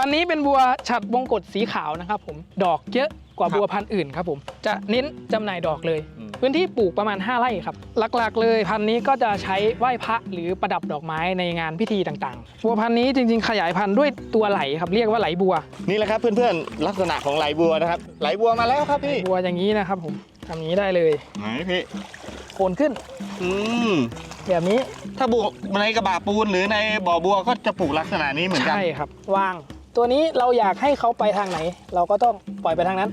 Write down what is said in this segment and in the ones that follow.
พันธุ์นี้เป็นบัวฉัดวงกฏสีขาวนะครับผมดอกเยอะกว่าครับบัวพันธุ์อื่นครับผมจะเน้นจำหน่ายดอกเลยอืมพื้นที่ปลูกประมาณ 5 ไร่ครับ หลักๆ เลยพันธุ์นี้ก็จะใช้ไหว้พระหรือประดับดอกไม้ในงานพิธีต่างๆ บัวพันธุ์นี้จริง ๆ ขยายพันธุ์ด้วยตัวไหลครับเรียกว่าไหลบัว นี่แหละครับเพื่อนๆลักษณะของไหลบัวนะครับ ไหลบัวมาแล้วครับพี่บัวอย่างนี้นะครับผมทำอย่างนี้ได้เลยไหนพี่โคนขึ้น อืมแบบนี้ถ้าปลูกในกระบะปูนหรือในบ่อบัวก็จะปลูกลักษณะนี้เหมือนกันใช่ครับวาง ตัวนี้เราอยากให้เขาไปทางไหน เราก็ต้องปล่อยไปทางนั้น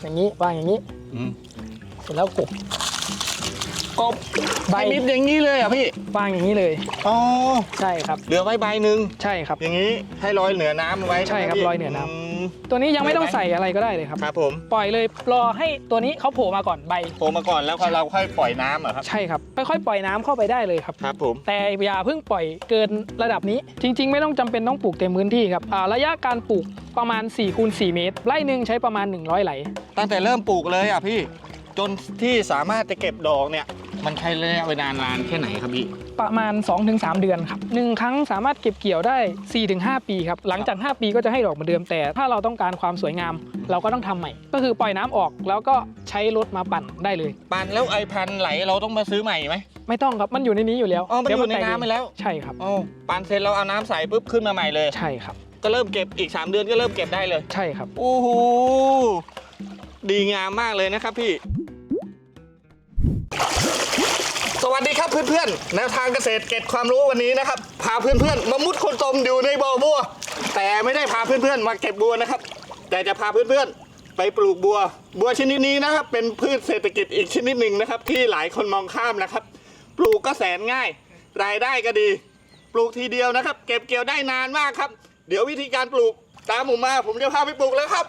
อย่างนี้วางอย่างนี้อืมเสร็จแล้วกบกบใบใบมิดอย่างนี้เลยเหรอะพี่วางอย่างนี้เลย อ๋อใช่ครับ เหลือไว้ใบหนึ่งใช่ครับ อย่างนี้ให้ลอยเหนือน้ำไว้ใช่ครับไหมพี่ลอยเหนือน้ำ ม ตัวนี้ยังไม่ต้องใส่อะไรก็ได้เลยครับ ครับผมปล่อยเลยรอให้ตัวนี้เขาโผล่มาก่อนใบ โผล่มาก่อนแล้วเราค่อยปล่อยน้ำเหรอครับ ใช่ครับค่อยๆปล่อยน้ำเข้าไปได้เลยครับ ครับผม แต่อย่าเพิ่งปล่อยเกินระดับนี้ จริง ๆ ไม่ต้องจำเป็นต้องปลูกเต็มพื้นที่ครับอ่าระยะการปลูกประมาณ4คูณ4เมตรไร่หนึ่งใช้ประมาณ 100ไหล ตั้งแต่เริ่มปลูกเลยอะพี่ จนที่สามารถจะเก็บดอกเนี่ย มันใช้ระยะเวลานานแค่ไหนครับพี่ ประมาณ 2-3 เดือนครับหนึ่งครั้งสามารถเก็บเกี่ยวได้ 4-5 ปีครับ หลังจาก 5 ปีก็จะให้ดอกเหมือนเดิมแต่ ถ้าเราต้องการความสวยงาม เราก็ต้องทำใหม่ ก็คือปล่อยน้ำออกแล้วก็ใช้รถมาปั่นได้เลย ปั่นแล้วไอพันไหลเราต้องมาซื้อใหม่ไหมไม่ต้องครับมันอยู่ในนี้อยู่แล้วอ๋อมันเดี๋วอยู่ในแตกน้ำไปแล้วใช่ครับ อ๋อปั่นเสร็จเราเอาน้ำใส่ปุ๊บขึ้นมาใหม่เลย ใช่ครับ ก็เริ่มเก็บอีก 3 เดือนก็เริ่มเก็บได้เลย ใช่ครับ โอ้โห ดีงามมากเลยนะครับพี่ สวัสดีครับเพื่อนๆแนวทางเกษตรเก็บความรู้วันนี้นะครับ พาเพื่อนๆมามุดคนตมอยู่ในบ่อบัว แต่ไม่ได้พาเพื่อนๆมาเก็บบัวนะครับ แต่จะพาเพื่อนๆไปปลูกบัว บัวชนิดนี้นะครับ เป็นพืชเศรษฐกิจอีกชนิดหนึ่งนะครับ ที่หลายคนมองข้ามนะครับ ปลูกก็แสนง่าย รายได้ก็ดี ปลูกทีเดียวนะครับ เก็บเกี่ยวได้นานมากครับ เดี๋ยววิธีการปลูกตามผมมา ผมจะพาไปปลูกแล้วครับ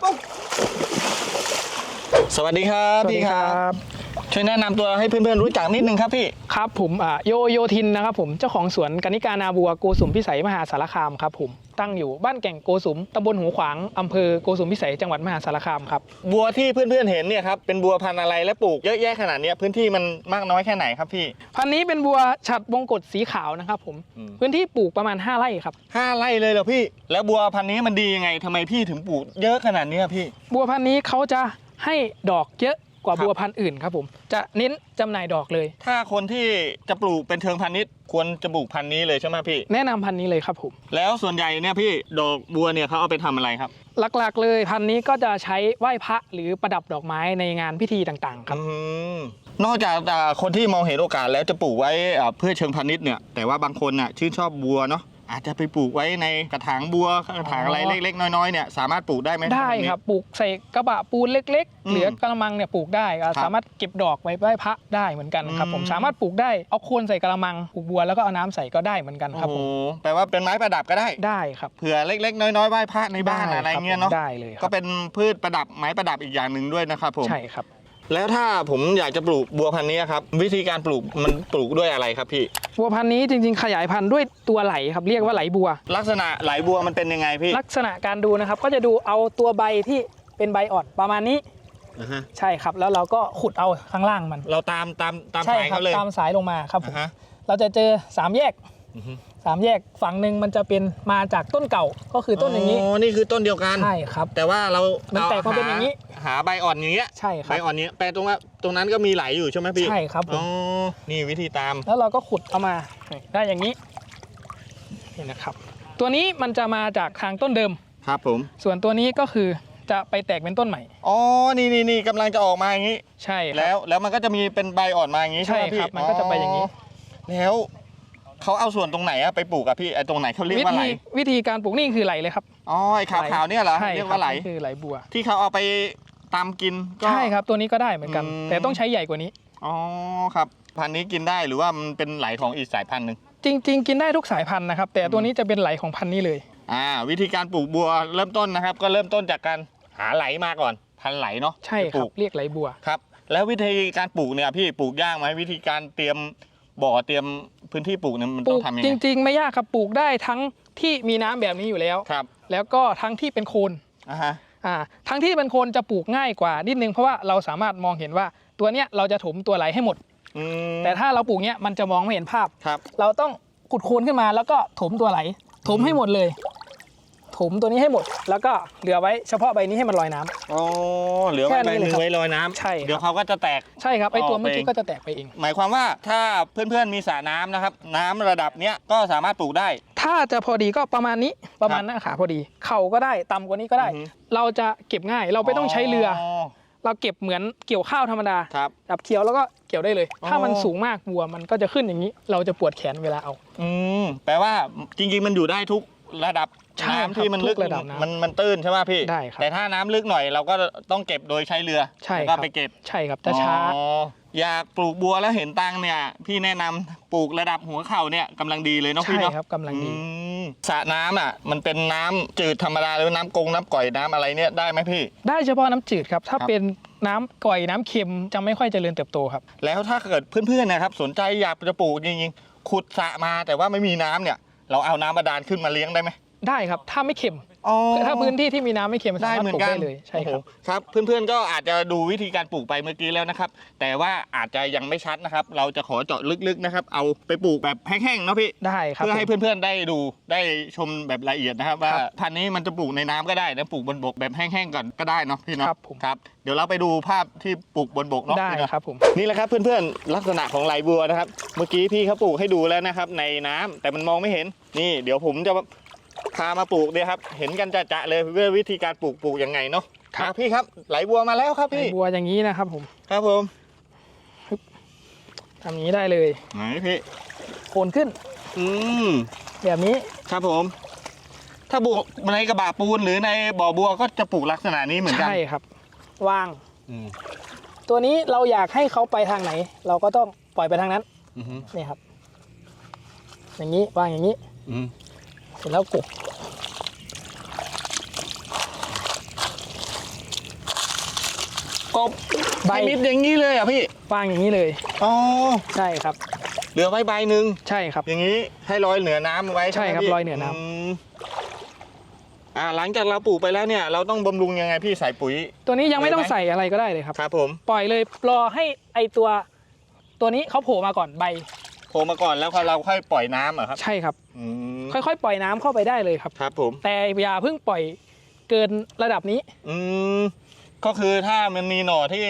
สวัสดีครับสวัสดีพี่ครับ ช่วยแนะนำตัวให้เพื่อนๆรู้จักนิดนึงครับพี่ ครับผมอ่าโยโยทินนะครับผมเจ้าของสวนกนิการนาบัวโกสุมพิสัยมหาสารคามครับผมตั้งอยู่บ้านแก่งโกสุมตำบลหูขวางอำเภอโกสุมพิสัยจังหวัดมหาสารคามครับบัวที่เพื่อนๆเห็นเนี่ยครับเป็นบัวพันธุ์อะไรและปลูกเยอะแยะขนาดเนี้ยพื้นที่มันมากน้อยแค่ไหนครับพี่ พันธุ์นี้เป็นบัวฉัดวงกฏสีขาวนะครับผมอืม พื้นที่ปลูกประมาณ 5 ไร่ครับ ห้าไร่เลยเหรอพี่ แล้วบัวพันธุ์นี้มันดียังไงทำไมพี่ถึงปลูกเยอะขนาดเนี้ยพี่ บัวพันธุ์นี้เขาจะให้ดอกเยอะ กว่าครับ บัวพันธุ์อื่นครับผมจะเน้นจำหน่ายดอกเลย ถ้าคนที่จะปลูกเป็นเชิงพาณิชย์ควรจะปลูกพันธุ์นี้เลยใช่ไหมพี่ แนะนำพันธุ์นี้เลยครับผม แล้วส่วนใหญ่เนี่ยพี่ดอกบัวเนี่ยเขาเอาไปทำอะไรครับหลักๆเลยพันธุ์นี้ก็จะใช้ไหว้พระหรือประดับดอกไม้ในงานพิธีต่างๆครับ อืมนอกจากอ่าคนที่มองเห็นโอกาสแล้วจะปลูกไว้อ่าเพื่อเชิงพาณิชย์เนี่ยแต่ว่าบางคนน่ะชื่นชอบบัวเนาะ อาจจะไปปลูกไว้ในกระถางบัวกระถางอะไรอ๋อเล็กๆ น้อยๆเนี่ยสามารถปลูกได้ไหมได้ครับปลูกใส่กระบะปูนเล็กอืๆมเหลือกระมังเนี่ยปลูกได้ก็ครับสามารถเก็บดอกไว้ไหว้พระได้เหมือนกันครับผมอืมสามารถปลูกได้เอาโคนใส่กระมังปลูกบัวแล้วก็เอาน้ำใส่ก็ได้เหมือนกันครับโอ้ผโหมแปลว่าเป็นไม้ประดับก็ได้ได้ครับเผื่อเล็ก ๆ น้อยๆไหว้พระในบ้านด้อะไรคบเงี้ยเนาะได้เลยคก็รับเป็นพืชประดับไม้ประดับอีกอย่างหนึ่งด้วยนะครับผมใช่ครับ แล้วถ้าผมอยากจะปลูกบัวพันธุ์นี้ครับ วิธีการปลูกมันปลูกด้วยอะไรครับพี่ บัวพันธุ์นี้จริงๆ ขยายพันธุ์ด้วยตัวไหลครับเรียกว่าไหลบัว ลักษณะไหลบัวมันเป็นยังไงพี่ ลักษณะการดูนะครับ ก็จะดูเอาตัวใบที่เป็นใบอ่อนประมาณนี้อ่าฮะใช่ครับแล้วเราก็ขุดเอาข้างล่างมัน เราตามตามตามใช่สายครับเขาเลยตามสายลงมาครับผมอ่าฮะเราจะเจอสามแยกอือฮึ สามแยกฝั่งหนึ่งมันจะเป็นมาจากต้นเก่าก็คือต้นอย่างนี้อ๋อนี่คือต้นเดียวกันใช่ครับ แต่ว่าเรามันแตกมาเป็นหอย่างนี้ หาใบอ่อนอย่างเงี้ยใช่คใบรับอ่อนเนี้ยแปลตรงว่าตรงนั้นก็มีไหลอยู่ใช่ไหมพี่ใช่ครับผอ๋อมนี่วิธีตาม แล้วเราก็ขุดเอามาได้อย่างนี้นี่นะครับ ตัวนี้มันจะมาจากทางต้นเดิมครับผม ส่วนตัวนี้ก็คือจะไปแตกเป็นต้นใหม่ อ๋อ นี่นี่นี่กำลังจะออกมาอย่างนี้ ใช่ครับแล้ว แล้วมันก็จะมีเป็นใบอ่อนมาอย่างนี้ ใช่ไหมใช่พี่ครับ มันก็จะไปอย่างนี้ แล้ว เขาเอาส่วนตรงไหนอะไปปลูกอะพี่ไอ้ตรงไหนเขาเรียกวิว่าไหลธีวิธีการปลูกนี่คือไหลเลยครับอ๋อไอ้ขาวๆเนี่ยเหรอใช่เรียกคบว่าไหลนี่คือไหลบัว ที่เขาเอาไปตำกินก็ ใช่ครับตัวนี้ก็ได้เหมือนกัน อืม แต่ต้องใช้ใหญ่กว่านี้ อ๋อครับ พันธุ์นี้กินได้หรือว่ามันเป็นไหลของอีกสายพันธุ์หนึ่งจริง ๆ กินได้ทุกสายพันธุ์นะครับ แต่ตัวนี้จะเป็นไหลของพันธุ์นี้เลย อ่า วิธีการปลูกบัวเริ่มต้นนะครับ ก็เริ่มต้นจากการหาไหลมาก่อน พันธุ์ไหลเนาะใช่คปรัลูบกเรียกไหลบัว ครับ แล้ววิธีการปลูกเนี่ยพี่ปลูกยากไหมวิธีการเตรียม บ่อเตรียมพื้นที่ปลูกเนี่ยมันปต้ลูอกงทำยังจไง ริง ๆ ไม่ยากครับปลูกได้ทั้งที่มีน้ำแบบนี้อยู่แล้ว ครับ แล้วก็ทั้งที่เป็นโคนอ่าฮะ อ่าทั้งที่เป็นโคนจะปลูกง่ายกว่านิดนึงเพราะว่าเราสามารถมองเห็นว่าตัวเนี้ยเราจะถมตัวไหลให้หมด อืมแต่ถ้าเราปลูกเนี้ยมันจะมองไม่เห็นภาพ ครับ เราต้องขุดโคนขึ้นมาแล้วก็ถมตัวไหล ถมให้หมดเลย ถมตัวนี้ให้หมด แล้วก็เหลือไว้เฉพาะใบนี้ให้มันลอยน้ำ อ๋อเหลือไว้แค่ใบนี้หเลยนึ่งครับไว้ลอยน้ำใช่ครับ เดี๋ยวเขาก็จะแตก ใช่ครับไอตัวออกไปเมื่อกี้เองก็จะแตกไปเอง หมายความว่าถ้าเพื่อนๆมีสระน้ำนะครับ น้ำระดับเนี้ยก็สามารถปลูกได้ ถ้าจะพอดีก็ประมาณนี้ประมาณหน้าขาพอดี เข่าก็ได้ต่ำกว่านี้ก็ได้ อือฮึ เราจะเก็บง่ายเราไม่ต้องใช้เรืออเราเก็บเหมือนเกี่ยวข้าวธรรมดาครับจับเคี้ยวแล้วก็เกี่ยวได้เลย อ๋อ ถ้ามันสูงมากบัวมันก็จะขึ้นอย่างนี้ เราจะปวดแขนเวลาเอา อืมแปลว่าจริงๆมันอยู่ได้ทุก ระดับใช่น้ำที่มันครับลึกทุกระดับน้ำมันมันตื้นใช่ไหมพี่ได้ครับแต่ถ้าน้ำลึกหน่อยเราก็ต้องเก็บโดยใช้เรือใช่แล้วคก็รับไปเก็บใช่ครับจะช้าอ๋ออยากปลูกบัวแล้วเห็นตังค์เนี่ย พี่แนะนำปลูกระดับหัวเข่าเนี่ยกำลังดีเลยเนาะใช่พี่เนาะครับกำลังดีอืมสระน้ำอะ มันเป็นน้ำจืดธรรมดาหรือน้ำกงน้ำก่อยน้ำอะไรเนี่ยได้ไหมพี่ ได้เฉพาะน้ำจืดครับ ถ้าครับเป็นน้ำก่อยน้ำเค็มจะไม่ค่อยเจริญเติบโตครับ แล้วถ้าเกิดเพื่อนๆนะครับ สนใจอยากจะปลูกจริงๆขุดสระมาแต่ว่าไม่มีน้ำเนี่ย เราเอาน้ำบาดาลขึ้นมาเลี้ยงได้ไหม ได้ครับถ้าไม่เค็ม อ๋อ ถ้าพื้นที่ที่มีน้ำไม่เค็มสาได้มารถเหมือปลูนกกันได้เลยใช่ครับ โอ้โหครับ เพื่อนๆก็อาจจะดูวิธีการปลูกไปเมื่อกี้แล้วนะครับ แต่ว่าอาจจะยังไม่ชัดนะครับ เราจะขอเจาะลึกๆนะครับ เอาไปปลูกแบบแห้งๆเนาะพี่ ได้ครับเพื่อให้ผม เพื่อนๆได้ดูได้ชมแบบละเอียดนะครับ ว่าครับพันธุ์นี้มันจะปลูกในน้ำก็ได้นะปลูกบนบกแบบแห้งๆก่อนก็ได้เนาะพี่เนาะครับผม ครับเดี๋ยวเราไปดูภาพที่ปลูกบนบกเนาะได้พี่เนาะ ครับผม นี่แหละครับเพื่อนๆลักษณะของไหลบัวนะครับ เมื่อกี้พี่เขาปลูกให้ดูแล้วนะครับ ในน้ำแต่มันมองไม่เห็นนี่ เดี๋ยวผมจะ พามาปลูกเนี่ยครับ เห็นกันจะๆเลยเพื่อวิธีการปลูกปลูกยังไงเนาะครับอะพี่ครับ ไหลบัวมาแล้วครับใบพี่บัวอย่างนี้นะครับผม ครับผมทำอย่างนี้ได้เลยไหนพี่โคนขึ้น อืมแบบนี้ครับผม ถ้าปลูกในกระบะปูนหรือในบ่อบัวก็จะปลูกลักษณะนี้เหมือนกันใช่ครับวางอืมตัวนี้เราอยากให้เขาไปทางไหน เราก็ต้องปล่อยไปทางนั้นอืมนี่ครับ อย่างนี้วางอย่างนี้ อืมเสร็จแล้วกบกบใบใบมิดอย่างนี้เลยอะพี่วางอย่างนี้เลยอ๋อใช่ครับ เหลือไว้ใบหนึ่งใช่ครับ อย่างนี้ให้ลอยเหนือน้ำไว้ใช่ไหมครับพี่ลอยเหนือน้ำมอ่าหลังจากเราปลูกไปแล้วเนี่ยเราต้องบำรุงยังไงพี่ใส่ปุ๋ย ตัวนี้ยังไม่ต้องเลยไหมใส่อะไรก็ได้เลยครับครับผมปล่อยเลยรอให้ไอตัว ตัวนี้เขาโผล่มาก่อนใบโผล่มาก่อนแล้วเราค่อยปล่อยน้ำเหรอครับใช่ครับ อืมค่อยๆ ปล่อยน้ำเข้าไปได้เลยครับ ครับผม แต่อย่าเพิ่งปล่อยเกินระดับนี้ อืมก็คือถ้ามันมีหน่อที่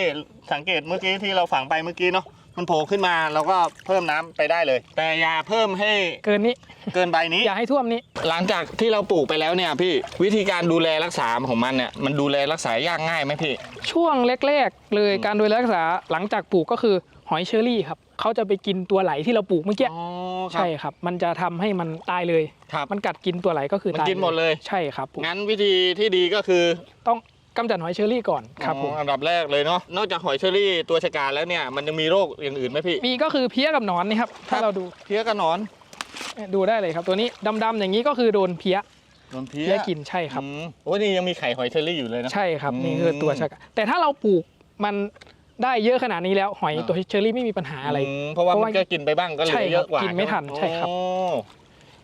สังเกตเมื่อกี้ที่เราฝังไปเมื่อกี้เนาะมันโผล่ขึ้นมาเราก็เพิ่มน้ำไปได้เลย แต่อย่าเพิ่มให้เกินนี้เกินใบนี้ อย่าให้ท่วมนี้ หลังจากที่เราปลูกไปแล้วเนี่ยพี่วิธีการดูแลรักษาของมันเนี่ยมันดูแลรักษายากง่ายไหมพี่ช่วงแรกๆ เลยอืมการดูแลรักษาหลังจากปลูกก็คือหอยเชอรี่ครับ เขาจะไปกินตัวไหลที่เราปลูกเมื่อกี้อ๋อครับ ใช่ครับ มันจะทำให้มันตายเลย ครับ มันกัดกินตัวไหลก็คือมันตายกินหมดเลย ใช่ครับผมงั้นวิธีที่ดีก็คือต้องกำจัดหอยเชอรี่ก่อนครับผม อ๋ออันดับแรกเลยเนาะนอกจากหอยเชอรี่ตัวชะกาแล้วเนี่ยมันยังมีโรคอย่างอื่นไหมพี่ มีก็คือเพี้ยกับหนอนนี่ครับครัถ้าบเราดูเพี้ยกับหนอนดูได้เลยครับตัวนี้ดำๆอย่างนี้ก็คือโดนเพี้ยโดนเพี้ยเพี้ยกินใช่ครับ อืมโอ้นี่ยังมีไข่หอยเชอรี่อยู่เลยนะ ใช่ครับอืม นี่คือตัวชะกาแต่ถ้าเราปลูกมัน ได้เยอะขนาดนี้แล้วหอยอ่าตัวเชอรี่ไม่มีปัญหาอะไรมเพราะว่าเพราะมัว่านก็กินไปบ้างก็เหลืใช่อครับเยอะกว่ากินไม่ทันใช่ครับโ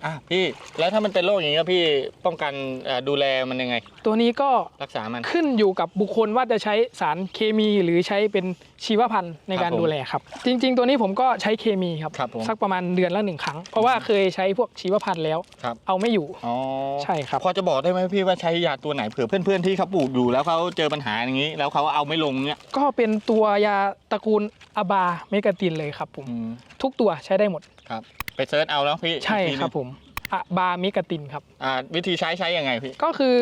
อ้อะพี่แล้วถ้ามันเป็นโรคอย่างนี้ยพี่ป้องกันเอ่อดูแลมันยังไง ตัวนี้ก็รักษามัน ขึ้นอยู่กับบุคคลว่าจะใช้สารเคมีหรือใช้เป็นชีวพันธุ์ในการครับผมดูแลครับ จริง ๆ ตัวนี้ผมก็ใช้เคมีครับ ครับผม สักประมาณเดือนละหนึ่งครั้ง เพราะว่าเคยใช้พวกชีวพันธุ์แล้ว ครับเอาไม่อยู่ อ๋อใช่ครับ พอจะบอกได้ไหมพี่ว่าใช้ยาตัวไหนเผื่อเพื่อนๆที่เขาปลูกอยู่แล้วเขาเจอปัญหาอย่างนี้ แล้วเขาเอาไม่ลงเนี่ยก็เป็นตัวยาตระกูลอะบาเมกาตินเลยครับผม อืมทุกตัวใช้ได้หมด ครับ ไปเซิร์ชเอาแล้วพี่ใช่อีกทีหนึ่งครับผมอะบาเมกาตินครับ อ่าวิธีใช้ใช้ยังไงพี่ก็คือ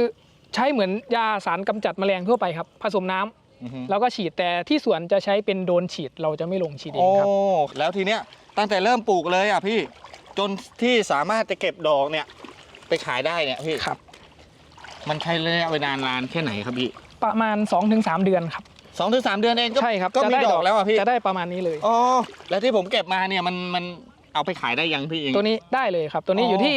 ใช้เหมือนยาสารกำจัดแมลงทั่วไปครับ ผสมน้ำอือฮึแล้วก็ฉีดแต่ที่สวนจะใช้เป็นโดรนฉีดเราจะไม่ลงฉีดเอโอ้งครับ แล้วทีเนี้ยตั้งแต่เริ่มปลูกเลยอะพี่ จนที่สามารถจะเก็บดอกเนี่ย ไปขายได้เนี่ยพี่ครับ มันใช้ระยะเวลานานแค่ไหนครับพี่ประมาณ 2-3 เดือนครับ สองถึงสามเดือนเองก็ใช่ครับก็จะมีได้ดอกแล้วอะพี่ จะได้ประมาณนี้เลย อ๋อแล้วที่ผมเก็บมาเนี่ยมันมัน เอาไปขายได้ยังพี่เอง ตัวนี้ได้เลยครับ ตัวนี้อ๋อออ ยู่ที่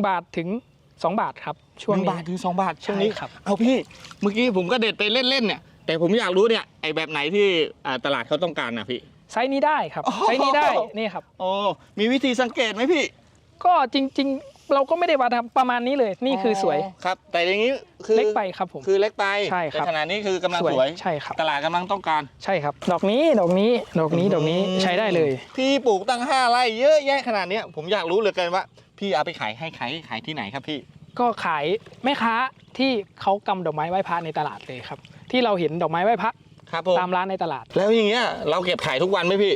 1 บาทถึง 2 บาทครับ ช่วงหนึ่งนี้ บาทถึงสองบาทช่วงนี้ใช่ครับ เอาพี่เมื่อกี้ผมก็เด็ดไปเล่นๆเนี่ย แต่ผมอยากรู้เนี่ยไอ้แบบไหนที่อ่าตลาดเขาต้องการนะพี่ ไซส์นี้ได้ครับ โอ้ไซส์นี้ได้นี่ครับ โอ้มีวิธีสังเกตไหมพี่ ก็จริงๆ เราก็ไม่ได้วัดครับประมาณนี้เลยนี่คือสวย ครับ แต่อย่างนี้คือเล็กไปครับผมคือเล็กไปใช่ครับแต่ขนาดนี้คือกำลังสวยใช่ครับตลาดกำลังต้องการใช่ครับ ดอกนี้ดอกนี้ดอกนี้ดอกนี้ใช้ได้เลย พี่ปลูกตั้งห้าไร่เยอะแยะขนาดเนี้ยผมอยากรู้เหลือเกินว่า พี่เอาไปขายให้ขายขายที่ไหนครับพี่ ก็ขายแม่ค้าที่เขากำดอกไม้ไหว้พระในตลาดเลยครับ ที่เราเห็นดอกไม้ไหว้พระครับผมตามร้านในตลาด แล้วอย่างเงี้ยเราเก็บขายทุกวันไหมพี่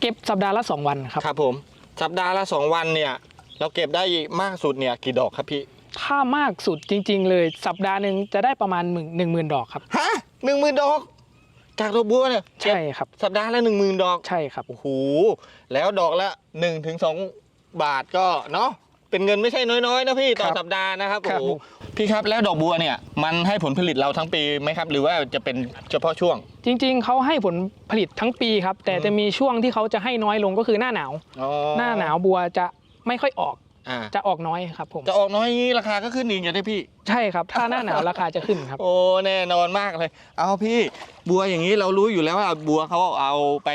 เก็บสัปดาห์ละสองวันครับครับผมสัปดาห์ละสองวันเนี่ย เราเก็บได้มากสุดเนี่ยกี่ดอกครับพี่ ถ้ามากสุดจริง ๆ เลยสัปดาห์หนึ่งจะได้ประมาณหมื่นหนึ่งหมื่นดอกครับ ฮะหนึ่งหมื่นดอก จากดอกบัวเนี่ยเก็บใช่ครับ สัปดาห์ละหนึ่งหมื่นดอก ใช่ครับ โอ้โห แล้วดอกละ1นถึงสบาทก็เนาะ เป็นเงินไม่ใช่น้อยๆนะพี่ต่อครับสัปดาห์นะครับครับโอ้โหผมพี่ครับแล้วดอกบัวเนี่ยมันให้ผลผลิตเราทั้งปีไหมครับ หรือว่าจะเป็นเฉพาะช่วง จริง ๆเขาให้ผลผลิตทั้งปีครับ แต่อืมจะมีช่วงที่เขาจะให้น้อยลงก็คือหน้าหนาวอ๋อหน้าหนาวบัวจะ ไม่ค่อยออกอ่าจะออกน้อยครับผมจะออกน้อยอย่างนี้ราคาก็ขึ้นอีกอย่างที่พี่ ใช่ครับ ถ้าหน้าหนาวราคาจะขึ้นครับ โอ้แน่นอนมากเลย เอาพี่บัวอย่างนี้เรารู้อยู่แล้วว่าบัวเขาเอาไป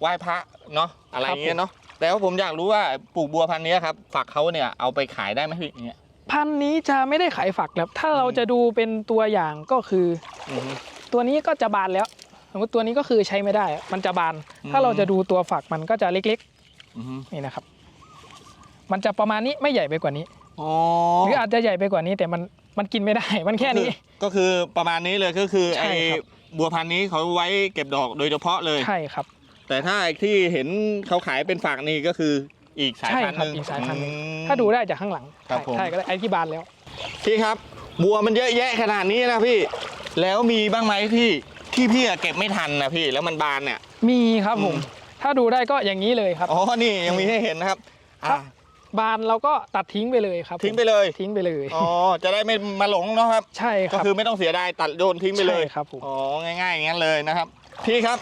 ไหว้พระเนาะอะไรอย่างเงี้ยเนาะแล้วผมอยากรู้ว่าปลูกบัวพันธุ์นี้ครับฝักเขาเนี่ยเอาไปขายได้ไหมพี่อย่างเงี้ย พันธุ์นี้จะไม่ได้ขายฝักแล้วถ้าเราจะดูเป็นตัวอย่างก็คือ อือฮึ ตัวนี้ก็จะบานแล้วสมมติตัวนี้ก็คือใช้ไม่ได้ มันจะบาน อืม ถ้าเราจะดูตัวฝักมันก็จะเล็กอือฮึๆนี่นะครับ มันจะประมาณนี้ไม่ใหญ่ไปกว่านี้อ๋อหรืออาจจะใหญ่ไปกว่านี้แต่มันมันกินไม่ได้มันแค่นี้ ก็คือประมาณนี้เลยก็คือใช่ไอ้ครับบัวพันธุ์นี้เขาไว้เก็บดอกโดยเฉพาะเลยใช่ครับ แต่ถ้าไอ้ที่เห็นเขาขายเป็นฝากนี่ก็คืออีกสายใช่พันธุ์ครัหบนึ่งอีกสายพันธุ์หนึ่งอืมถ้าดูได้จากข้างหลังครับผมใช่ก็ได้ไอ้ที่บานแล้วพี่ครับบัวมันเยอะแยะขนาดนี้นะพี่ แล้วมีบ้างไหมพี่ที่พี่อะเก็บไม่ทันนะพี่แล้วมันบานเนี่ย มีครับผมอืมถ้าดูได้ก็อย่างนี้เลยครับอ๋อนี่ยังมีให้เห็นนะครับครัอะ บบานเราก็ตัดทิ้งไปเลยครับทิ้งไปเลยทิ้งไปเลยอ๋อจะได้ไม่มาหลงเนาะครับ ใช่คก็รับคือไม่ต้องเสียดายตัดโยนทิ้งไปเลยใช่ครับผมอ๋อง่ายๆอย่างนั้นเลยนะครับ พี่ครับ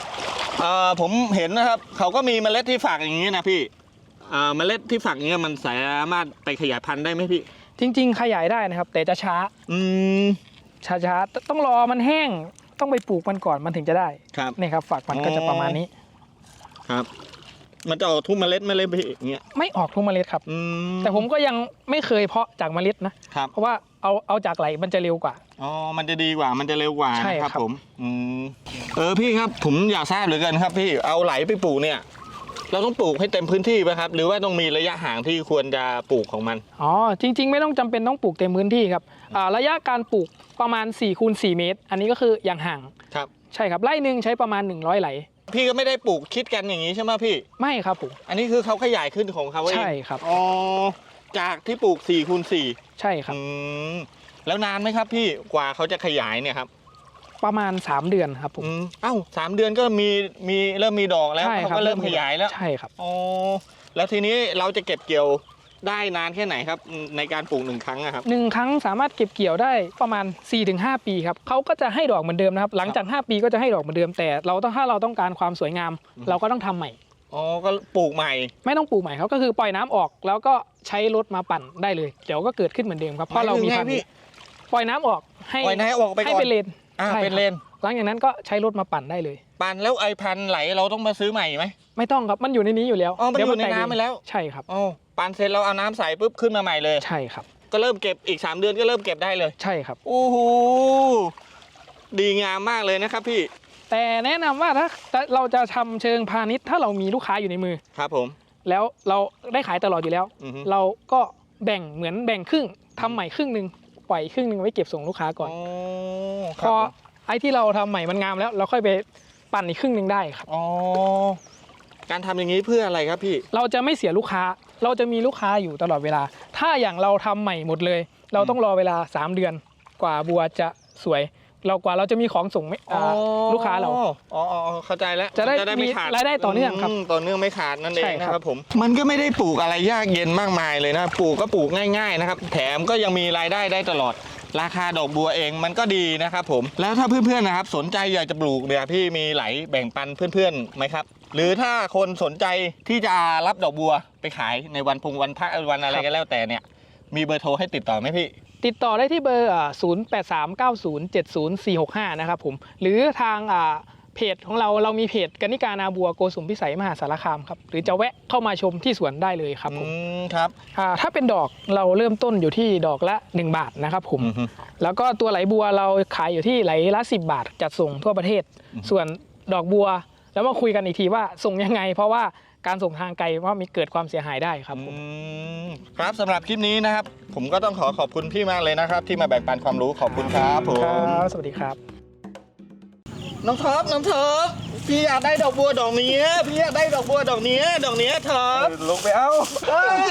เอ่อผมเห็นนะครับ เขาก็มีเมล็ดที่ฝากอย่างนี้นะพี่เอ่อเมล็ดที่ฝากอย่างเงี้ยมันสามารถไปขยายพันธุ์ได้ไหมพี่ จริง ๆ ขยายได้นะครับ แต่จะช้า อืมช้าๆต้องรอมันแห้งต้องไปปลูกมันก่อนมันถึงจะได้ครับนี่ครับฝักมันก็จะประมาณนี้ ครับ มันจะออกทุกเมล็ดไหม่เลยพี่อย่างเงี้ยไม่ออกทุกเมล็ดครับ อืม แต่ผมก็ยังไม่เคยเพาะจากเมล็ดนะครับ เพราะว่าเอาเอาจากไหลมันจะเร็วกว่า อ๋อ มันจะดีกว่า มันจะเร็วกว่าใช่นะครับครับผมอืมเออพี่ครับ ผมอยากทราบเหลือเกินครับ พี่ เอาไหลไปปลูกเนี่ย เราต้องปลูกให้เต็มพื้นที่ไหมครับ หรือว่าต้องมีระยะห่างที่ควรจะปลูกของมัน อ๋อจริง ๆ ไม่ต้องจำเป็นต้องปลูกเต็มพื้นที่ครับอ่าระยะการปลูกประมาณ4คูณ4เมตร อันนี้ก็คืออย่างห่าง ครับ ใช่ครับไร่หนึ่งใช้ประมาณ 100 ไหล พี่ก็ไม่ได้ปลูกคิดกันอย่างนี้ใช่ไหมพี่ ไม่ครับผมอันนี้คือเขาขยายขึ้นของเขาเองใช่ครับ อ๋อจากที่ปลูก4คูณ4ใช่ครับอืมแล้วนานไหมครับพี่กว่าเขาจะขยายเนี่ยครับ ประมาณ 3 เดือนครับผมอืมเอ้าสามเดือนก็มีมีเริ่มมีดอกแล้วใช่เขาครับก็เริ่มขยายแล้วใช่ครับอ๋อแล้วทีนี้เราจะเก็บเกี่ยว ได้นานแค่ไหนครับในการปลูกหนึ่งครั้งอะครับหนึ่งครั้งสามารถเก็บเกี่ยวได้ประมาณ 4-5 ปีครับเขาก็จะให้ดอกเหมือนเดิมนะครับ หลังจาก 5 ปีก็จะให้ดอกเหมือนเดิมแต่ เราต้องถ้าเราต้องการความสวยงามอืมเราก็ต้องทำใหม่อ๋อก็ปลูกใหม่ ไม่ต้องปลูกใหม่ครับก็คือปล่อยน้ำออกแล้วก็ใช้รถมาปั่นได้เลย เดี๋ยวก็เกิดขึ้นเหมือนเดิมครับเพราะเรามีพันธุ์หมายถึงไงพี่ปล่อยน้ำออกให้ปล่อยน้ำออกไปให้ก่อนเป็นเลนอ่าใช่เป็นครับเลนหลังจากนั้นก็ใช้รถมาปั่นได้เลย ปั่นแล้วไอพันธุ์ไหลเราต้องมาซื้อใหม่ไหมไม่ต้องครับมันอยู่ในนี้อยู่แล้วอ๋อมันเดี๋วอยู่ในแตกน้ำเงไปแล้วใช่ครับอ๋อ ปั่นเสร็จเราเอาน้ำใส่ปุ๊บขึ้นมาใหม่เลย ใช่ครับ ก็เริ่มเก็บอีก 3 เดือนก็เริ่มเก็บได้เลยใช่ครับ โอ้โหดีงามมากเลยนะครับพี่แต่แนะนำว่าถ้าถ้าเราจะทำเชิงพาณิชย์ ถ้าเรามีลูกค้าอยู่ในมือ ครับผมแล้วเราได้ขายตลอดอยู่แล้ว อือฮึเราก็แบ่งเหมือนแบ่งครึ่งทำใหม่ครึ่งหนึ่งปล่อยครึ่งหนึ่งไว้เก็บส่งลูกค้าก่อน อ๋อพอไอ้ที่เราทำใหม่มันงามแล้ว เราค่อยไปปั่นอีกครึ่งหนึ่งได้ครับ อ๋อการทำอย่างนี้เพื่ออะไรครับพี่ เราจะไม่เสียลูกค้า เราจะมีลูกค้าอยู่ตลอดเวลา ถ้าอย่างเราทำใหม่หมดเลย เราต้องรอเวลา 3 เดือนกว่าบัวจะสวย เรากว่าเราจะมีของส่งไม่อ่าลูกค้าเราอ๋ออ๋ออ๋อเข้าใจแล้วจะได้ม่มีขารายได้ต่อเนื่องครับมต่อเนื่องไม่ขาดนั่นเอใช่งครับนะครับผมมันก็ไม่ได้ปลูกอะไรยากเย็นมากมายเลยนะปลูกก็ปลูกง่ายๆนะครับ แถมก็ยังมีรายได้ได้ตลอดราคาดอกบัวเองมันก็ดีนะครับผมแล้วถ้าเพื่อนๆนะครับ สนใจอยากจะปลูกเนี่ยพี่มีไหลแบ่งปันเพื่อนๆไหมครับ หรือถ้าคนสนใจที่จะรับดอกบัวไปขายในวันพุงวันพระวันอะไรก็แล้วแต่เนี่ย มีเบอร์โทรให้ติดต่อไหมพี่ ติดต่อได้ที่เบอร์อ่า0839070465 นะครับผม หรือทางอ่าเพจของเราเรามีเพจกนิการนาบัวโกสุมพิสัยมหาสารคามครับ หรือจะแวะเข้ามาชมที่สวนได้เลยครับผมอืมครับอ่าถ้าเป็นดอกเราเริ่มต้นอยู่ที่ดอกละ 1 บาทนะครับผมอือฮึแล้วก็ตัวไหลบัวเราขายอยู่ที่ไหลละ 10 บาทจัดส่งทั่วประเทศอือฮึส่วนดอกบัว แล้วมาคุยกันอีกทีว่าส่งยังไง เพราะว่าการส่งทางไกลว่ามีเกิดความเสียหายได้ครับผม อืมครับสำหรับคลิปนี้นะครับ ผมก็ต้องขอขอบคุณพี่มากเลยนะครับ ที่มาแบ่งปันความรู้ขอบคุณครับผมครับสวัสดีครับ น้องท็อปน้องท็อปพี่อยากได้ดอกบัวดอกนี้พี่อยากได้ดอกบัวดอกนี้ดอกนี้ท็อปลงไปเอาเอ้ย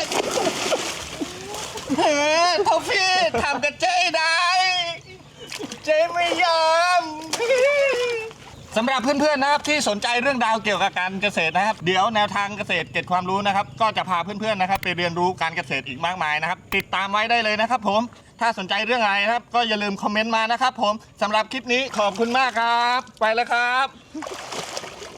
เฮ้ยท็อปพี่ทำกับเจ๊ได้ เจ๊ไม่ยอม สำหรับเพื่อนๆนะครับที่สนใจเรื่องราวเกี่ยวกับการเกษตรนะครับ เดี๋ยวแนวทางเกษตรเก็บความรู้นะครับ ก็จะพาเพื่อนๆนะครับ ไปเรียนรู้การเกษตรอีกมากมายนะครับ ติดตามไว้ได้เลยนะครับ ผมถ้าสนใจเรื่องอะไรนะครับ ก็อย่าลืมคอมเมนต์มานะครับ ผมสำหรับคลิปนี้ขอบคุณมากครับ ไปแล้วครับ